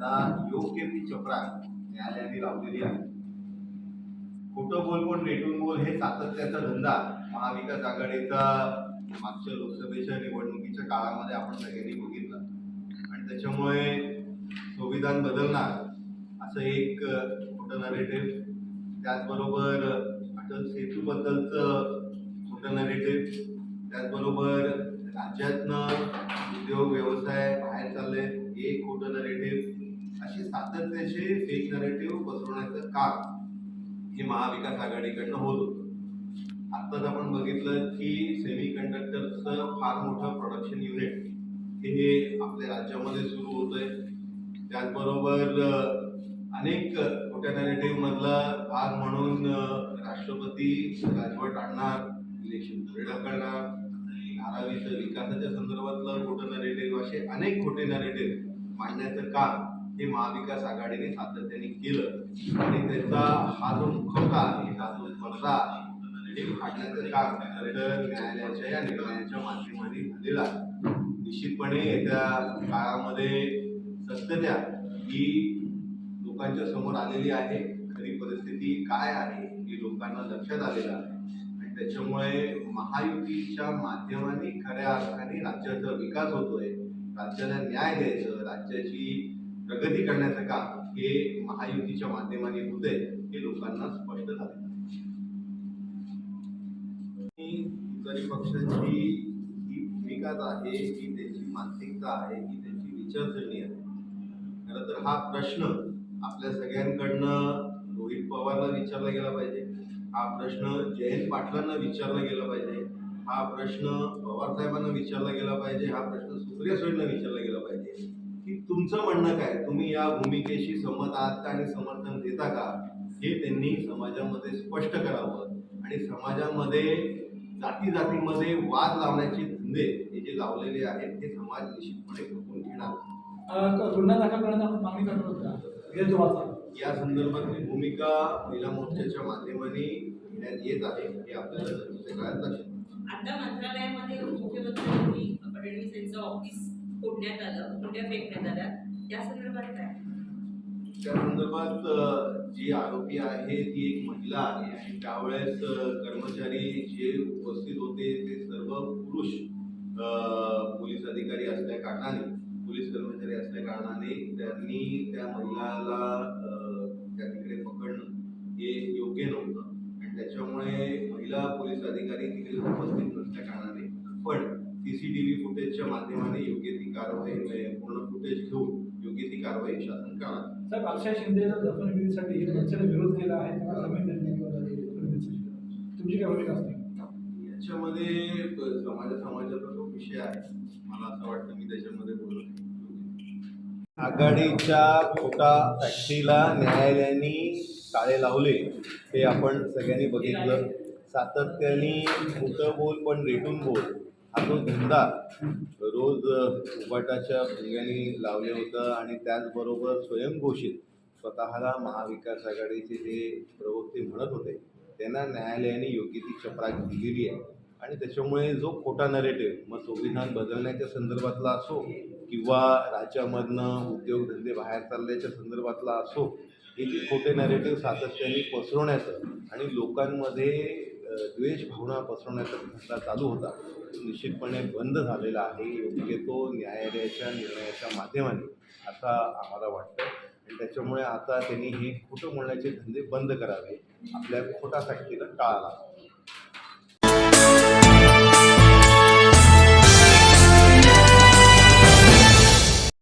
त्यांना योग्य ती चपरा न्यायालयाने लावलेली आहे. खोटं बोल पण रेटून बोल हे सातत्याचा धंदा महाविकास आघाडीचा मागच्या लोकसभेच्या निवडणुकीच्या काळामध्ये आपण सगळ्यांनी बघितलं. आणि त्याच्यामुळे संविधान बदलणार असं एक खोटं नरेटिव्ह त्याचबरोबर अटल सेतूबद्दलचं खोटं नरेटिव्ह त्याचबरोबर राज्यातनं त्यांचे फेक नरेटिव्ह पसरवण्याचं काम हे महाविकास आघाडीकडनं होत होतं. आत्ताच आपण बघितलं की सेमी कंडक्टरचं फार मोठं प्रोडक्शन युनिट हे आपल्या राज्यामध्ये सुरू होतंय. त्याचबरोबर अनेक खोट्या नॅरेटिव्ह मधला भाग म्हणून राष्ट्रपती राजवट आणणार इलेक्शन करणार ढकलणार धारावीचं विकासाच्या संदर्भातलं खोटं नॅरेटिव्ह असे अनेक खोटे नॅरेटिव्ह मांडण्याचं काम हे महाविकास आघाडीने सातत्याने केलं. आणि त्याचा हा जो मुखवटा आहे हा जो पडदा हे फाडण्याचं काम खरं न्यायालयाच्या या निर्णयाच्या माध्यमाने झालेला आहे. निश्चितपणे येत्या काळामध्ये सत्यता ही लोकांच्या समोर आलेली आहे. खरी परिस्थिती काय आहे ही लोकांना लक्षात आलेलं आहे. आणि त्याच्यामुळे महायुतीच्या माध्यमाने खऱ्या अर्थाने राज्याचा विकास होतोय. राज्याला न्याय द्यायचं राज्याची प्रगती करण्याचं काम हे महायुतीच्या माध्यमाने होते हे लोकांना स्पष्ट झालं तरी पक्षाची ही भूमिकाच आहे की त्याची मानसिकता आहे की त्याची विचारसरणी आहे खरं तर हा प्रश्न आपल्या सगळ्यांकडनं रोहित पवारला विचारला गेला पाहिजे हा प्रश्न जयंत पाटलांना विचारला गेला पाहिजे हा प्रश्न पवार साहेबांना विचारला गेला पाहिजे हा प्रश्न सुप्रिया सुळेंना विचारला गेला पाहिजे. की तुमचं म्हणणं काय? तुम्ही या भूमिकेशी सहमत आहात का आणि समर्थन देता का? हे त्यांनी समाजामध्ये स्पष्ट करावं आणि समाजामध्ये जाती जातीमध्ये वाद लावण्याचे धंदे हे जे लावलेले आहेत हे समाज निश्चितपणे खपून घेणार. अ, गुन्हा दाखल करण्याची आपण मागणी करत होतो का? गैरजबाबदार या संदर्भातली भूमिका महिला मोर्चाच्या माध्यमाने घेण्यात येत आहे हे आपल्याला काळात लक्षात. आता मंत्रालयामध्ये मुख्यमंत्र्यांनी फडणवीस यांचं ऑफिस फोडण्यात आलं कुंड्या फेकण्यात आल्या. या संदर्भात काय? त्या संदर्भात जी आरोपी आहे ती एक महिला आहे आणि त्यावेळेस कर्मचारी जे उपस्थित होते ते सर्व पुरुष पोलीस अधिकारी असल्या कारणाने पोलीस कर्मचारी असल्या कारणाने त्यांनी त्या महिलाला त्या तिकडे पकडणं हे योग्य नव्हतं. आणि त्याच्यामुळे महिला पोलीस अधिकारी तिकडे उपस्थित नसल्या कारणाने पण सीसीटीव्ही फुटेजच्या माध्यमाने योग्य ती कारवाई म्हणजे पूर्ण फुटेज घेऊन योग्य ती कारवाई शासन करणार. साहेब अक्षय शिंदे दफनविधीसाठी मनसेने विरोध केला आहे. तुमची काय भूमिका असते? याच्यामध्ये समाजा समाजाचा जो विषय आहे मला असं वाटतं मी त्याच्यामध्ये बोलू आघाडीच्या खोटा फॅक्टरीला न्यायालयाने टाळे लावले हे आपण सगळ्यांनी बघितलं. सातत्याने खोटं बोल पण रेटून बोल. हा जो धंदा रोज अ, उबाटाच्या भुंग्याने लावले होतं आणि त्याचबरोबर स्वयंघोषित स्वतःला महाविकास आघाडीचे जे प्रवक्ते म्हणत होते त्यांना न्यायालयाने योग्य ती चपराक दिलेली आहे. आणि त्याच्यामुळे जो खोटा नरेटिव्ह मग संविधान बदलण्याच्या संदर्भातला असो किंवा राज्यामधनं उद्योगधंदे बाहेर चालल्याच्या संदर्भातला असो हे जे खोटे नरेटिव्ह सातत्याने पसरवण्याचं आणि लोकांमध्ये द्वेष भावना पसरवण्याचा धंदा चालू होता. निश्चितपणे बंद झालेला आहे. योग्य तो न्यायालयाच्या निर्णयाच्या माध्यमाने असं आम्हाला वाटतं. आणि त्याच्यामुळे आता त्यांनी हे खोटं बोलण्याचे धंदे बंद करावे. आपल्या खोटा फॅक्टरीला टाळाला